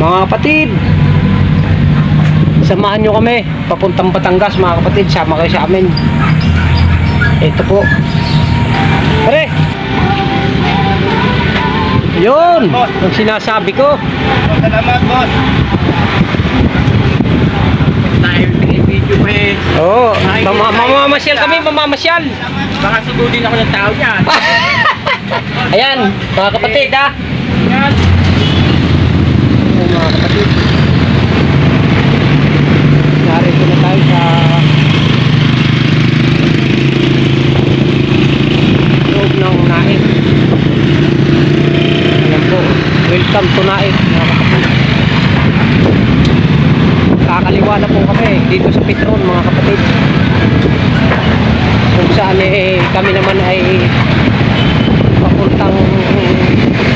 Mga kapatid, samahan nyo kami papuntang Batangas mga kapatid. Sama kayo sa amin. Ito po. Pare! Yun! Ang sinasabi ko. Salamat, boss. Eh. Oo, mama mamamasyal kami, mamamasyal. Baka sugudin ako ng tao niyan. Ayan, mga kapatid ha. Mga kapatid. Narito na tayo sa loob ng Naik. Ayan po. Welcome to Naik, mga kapatid. Kakaliwa na po kami dito sa Petron, mga kapatid. Kung saan eh, kami naman ay papuntang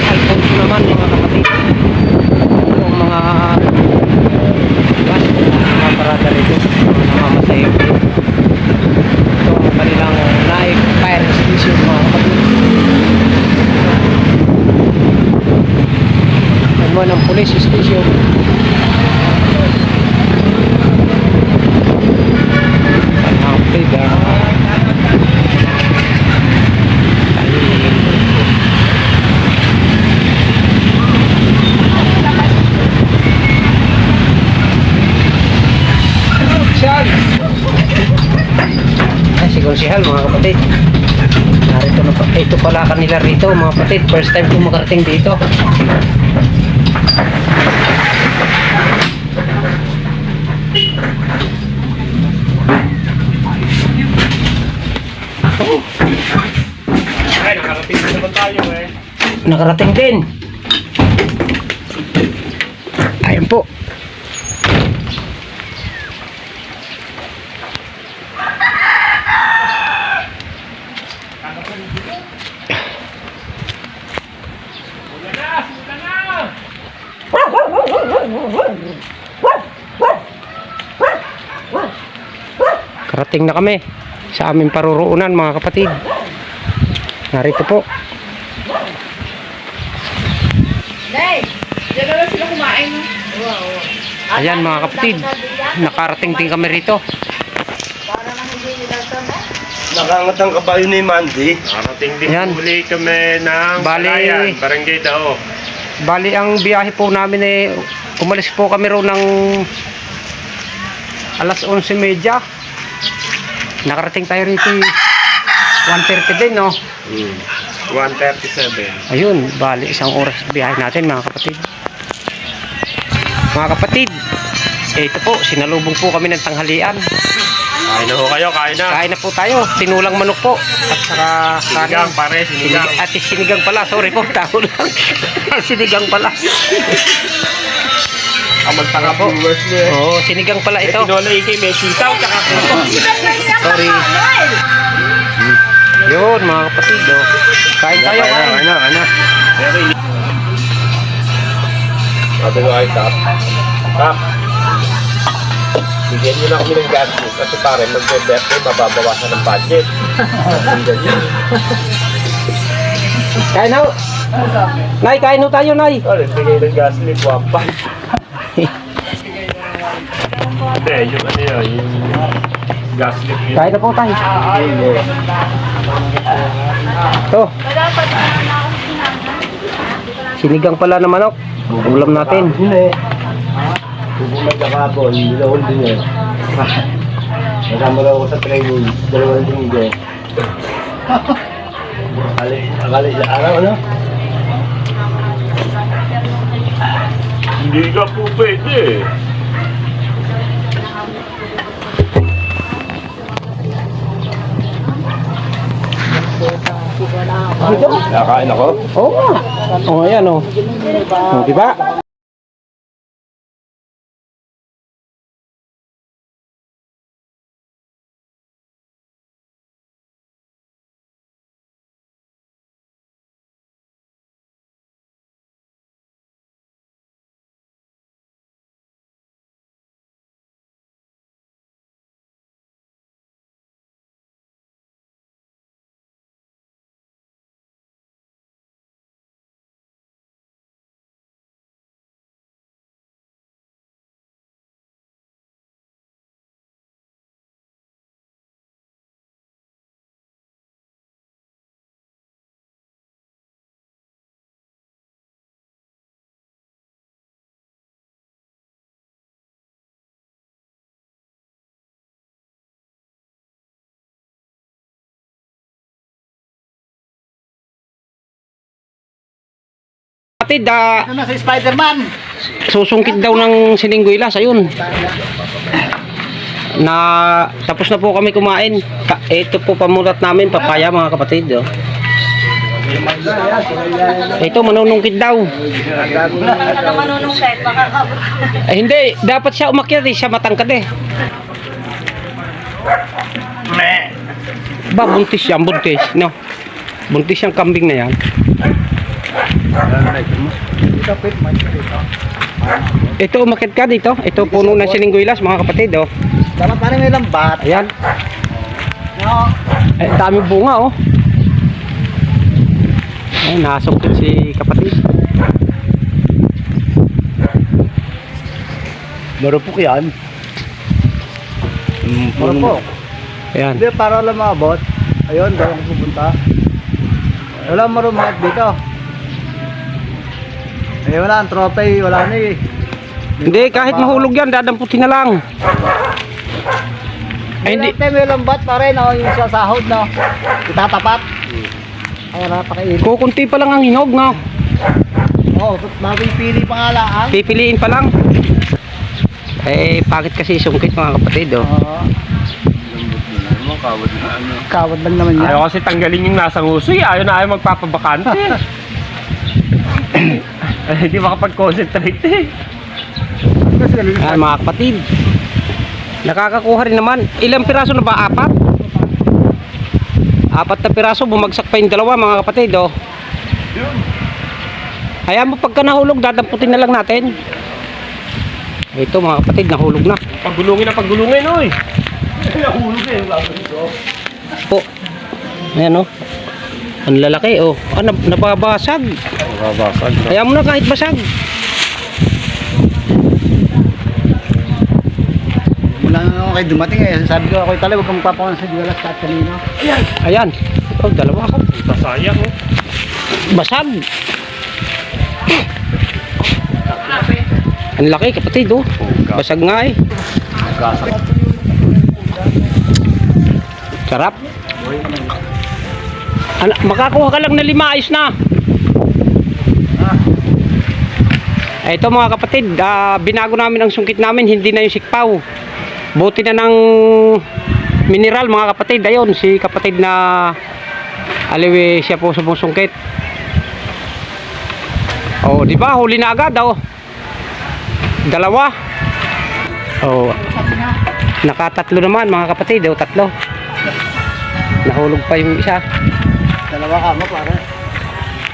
Alfonso naman mga kapatid yung mga bus mga parada rito mga namamasayo ito ang kanilang naik fire station mga kapatid naman ang police station kapatid ah. Konsihal, mga kapatid. Narito na. Ito pala kanila rito, mga kapatid. First time ko makarating dito. Nakarating din. Ayan po. Karating na kami sa aming paruroonan, mga kapatid. Narito po. Na lang sila kumain. Ayan, mga kapatid. Nakarating din kami rito. Para na hindi nila ito na. Nakangatang kabayo ni Mandy. Nakarating din Yan. uli kami ng Bali- Balayan, Barangay Dao. Bali, ang biyahe po namin eh, umalis po kami ro ng alas 11.30. Nakarating tayo rito eh, 1.30 din, no? Hmm. 137. Ayun, bali, isang oras biyahe natin, mga kapatid. Mga kapatid, eh, ito po, sinalubong po kami ng tanghalian. Kain na ho kayo, kain na. Kain na po tayo, tinulang manok po. At saka Sinigang, kanin. pare, sinigang. Sinig- At sinigang pala, sorry po, tao lang. sinigang pala. Kamantanga po. Viewers niya. Oo, sinigang pala Ito. Tinola iki, may sitaw, tsaka. Sorry. Yun, mga kapatid, oh. Kain tayo, Kain na, na, na. Pero ini- Sabi ko ay tap. Tap. Bigyan nyo na kami ng gas book kasi pare mag-birthday mababawasan ng budget. Kain ho. Nay, kain ho tayo, Nay. Oh, bigay ng gas leak, wapa. Hindi, yung ano yun, yung gas leak yun. Kain na po tayo. Ito, sinigang pala na manok. Ulam natin. Hindi. Bubumay ka kapon, dalawang din eh. Kasama raw ako sa training, dalawang linggo. Akali, akali sa araw, ano? Hindi ka po pwede. Nakain ako? Oo. Oh, ayan, oh. Oh, di kapatid, ah, Ano na si Spider-Man? susungkit daw ng siningguilas, ayun. Na tapos na po kami kumain. Pa, ito po pamulat namin, papaya mga kapatid. Oh. Ito manunungkit daw. Ano ka manunong kahit makakabot. Eh, hindi, dapat siya umakyat eh, siya matangkad eh. Ba, buntis yan, buntis, no? Buntis yung kambing na yan. Ito, umakit ka dito. Ito, puno ng siningguilas, mga kapatid, oh. Dapat parang may lambat. Ayan. No. Eh, dami bunga, oh. Ay, nasungkit si kapatid. Marupok yan. Marupok. Ayan. Hindi, para lang maabot. Ayun, doon ako pupunta. Wala marumakit dito. Eh, wala ang trophy, wala na eh. Hindi, kahit mahulog yan, dadamputin na lang. Ay, hindi. Hindi. May lambat pa rin, oh, yung sa sahod, no? Itatapat. Ay, wala pa kayo. Kukunti pa lang ang hinog, no? Oo, oh, mapipili pa nga lang. Pipiliin pa lang. Eh, bakit kasi sungkit mga kapatid, oh? Oo. Kawad lang naman yan. Ayaw kasi tanggalin yung nasa nguso eh. Ayaw na ayaw magpapabakante. Ay, hindi makapag-concentrate eh. Ayan, mga kapatid. Nakakakuha rin naman. Ilang piraso na ba? Apat? Apat na piraso, bumagsak pa yung dalawa mga kapatid, oh. Hayaan mo pagka nahulog, dadamputin na lang natin. Ito mga kapatid, nahulog na. Pagulungin na pagulungin, oy. Po. Ayan, oh. Ang lalaki, oh. Ah, nab- nababasag. Nababasag. Hayaan mo na kahit basag. Wala nga ako kayo dumating eh. Sabi ko ako talaga huwag kang magpapakunan sa Diwalas kahit kanino. Ayan. Ito, dalawa. Tasayang, oh. Basag. Ang laki, kapatid, oh. Basag nga, eh. Sarap. Ano, makakuha ka lang na lima, ayos na. Eh, Ito mga kapatid, ah, binago namin ang sungkit namin, hindi na yung sikpaw. Buti na ng mineral mga kapatid. Ayun, si kapatid na aliwi siya po sumusungkit. Oh, di ba? Huli na agad, oh. Dalawa. Oh. Nakatatlo naman mga kapatid, oh, tatlo. Nahulog pa yung isa. Dalawa ka mo pare.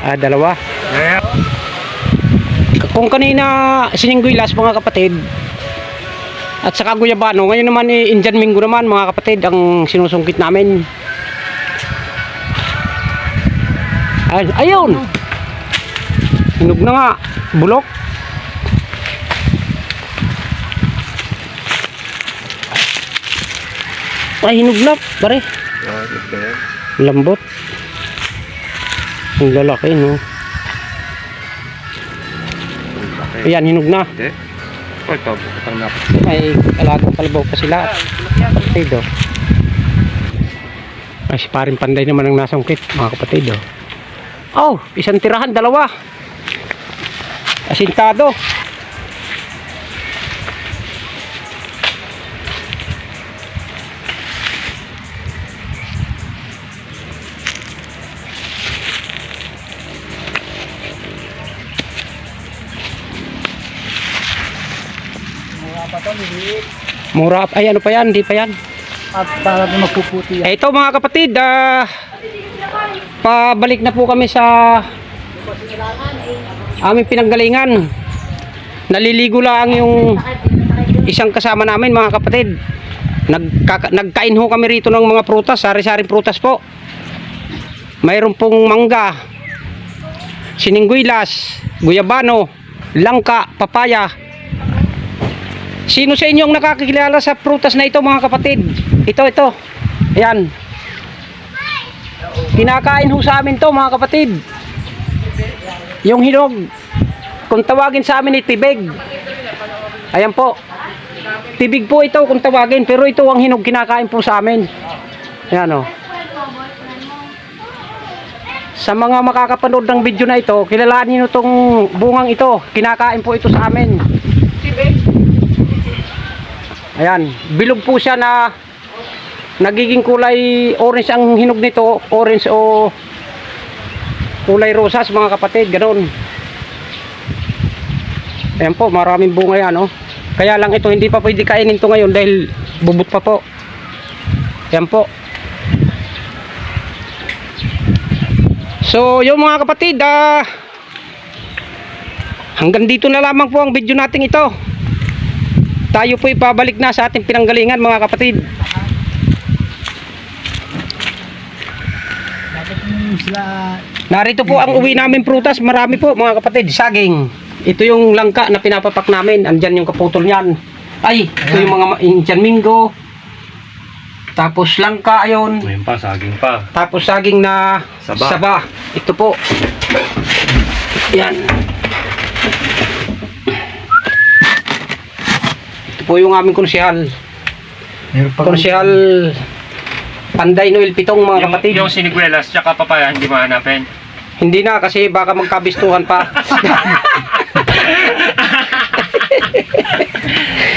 Ah, dalawa. Yeah. Kung kanina siningguilas mga kapatid at saka guyabano, ngayon naman ni Indian Mingo naman mga kapatid ang sinusungkit namin. Ay, ayun! Hinog na nga. Bulok. Ay, hinog na. Pare. Lambot. Ang lalaki, no? Ayan, hinog na. Oh, ito, bukatang na. May alagang kalabaw pa sila. Kapatid, oh. Ay, si paring panday naman ang nasungkit, mga kapatid, oh. Oh, isang tirahan, dalawa. Asintado. Mura, ay ano pa yan, hindi pa yan. At para magpuputi yan. Eh, ito mga kapatid, ah, pabalik na po kami sa aming pinanggalingan. Naliligo lang yung isang kasama namin mga kapatid. Nagkaka, nagkain ho kami rito ng mga prutas, sari-saring prutas po. Mayroon pong mangga, siningguilas, guyabano, langka, papaya. Sino sa inyo ang nakakilala sa prutas na ito mga kapatid? Ito, ito. Ayan. Kinakain ho sa amin to mga kapatid. Yung hinog. Kung tawagin sa amin ay tibig. Ayan po. Tibig po ito kung tawagin. Pero ito ang hinog kinakain po sa amin. Ayan o. sa mga makakapanood ng video na ito, kilalanin nyo itong bungang ito. Kinakain po ito sa amin. Ayan, bilog po siya na nagiging kulay orange ang hinog nito, orange o kulay rosas mga kapatid, ganun. Ayan po, maraming bunga yan, oh. Kaya lang ito, hindi pa pwede kainin ito ngayon dahil bubot pa po. Ayan po. So, yung mga kapatid, ah, hanggang dito na lamang po ang video natin ito. Tayo po ipabalik na sa ating pinanggalingan mga kapatid. Narito po ang uwi namin prutas. Marami po mga kapatid. Saging. Ito yung langka na pinapapak namin. Andyan yung kaputol niyan. Ay, ito yung mga Indian Mingo. Tapos langka ayon. Ngayon pa, saging pa. Tapos saging na Saba. Ito po. Yan. Po yung aming konsyal. Konsyal Panday Noel Pitong mga Yung, kapatid. yung siniguelas tsaka papaya, hindi mahanapin. Hindi na kasi baka magkabistuhan pa.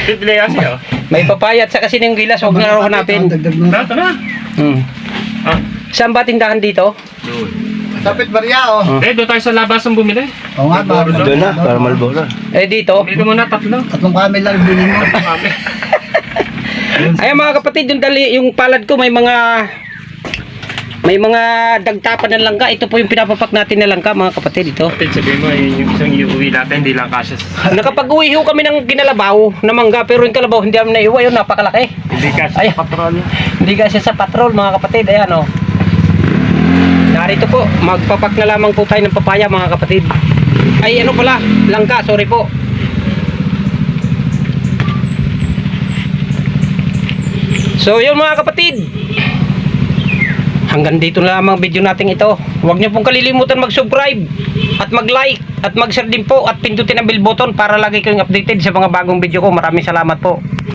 Bibili kasi oh. May papaya at saka sinong gilas, huwag na raw hanapin. Na, ito na. Hmm. Ah, Saan ba tindahan dito? doon. Tapit Maria, oh. Eh, doon tayo sa labasan bumili. Oo nga, Doon na, para malbora. Eh dito. Bili muna tatlo. Tatlong kami lang bilhin mo. Kami. Ayan mga kapatid, yung dali, yung palad ko may mga may mga dagtapan ng langka. Ito po yung pinapapak natin na langka mga kapatid ito. Kapit, sabihin mo, eh, yung isang iuwi natin, hindi lang kasya. Nakapag-uwi ho kami ng kinalabaw na mangga pero yung kalabaw hindi namin naiuwi yun napakalaki. Hindi kasya Ay. sa patrol. Hindi kasi sa patrol mga kapatid. Ayan o. Narito po, magpapak na lamang po tayo ng papaya mga kapatid. Ay ano pala, langka, sorry po. So yun mga kapatid. Hanggang dito na lamang video natin ito. Huwag niyo pong kalilimutan mag-subscribe at mag-like at mag-share din po at pindutin ang bell button para lagi kayong updated sa mga bagong video ko. Maraming salamat po.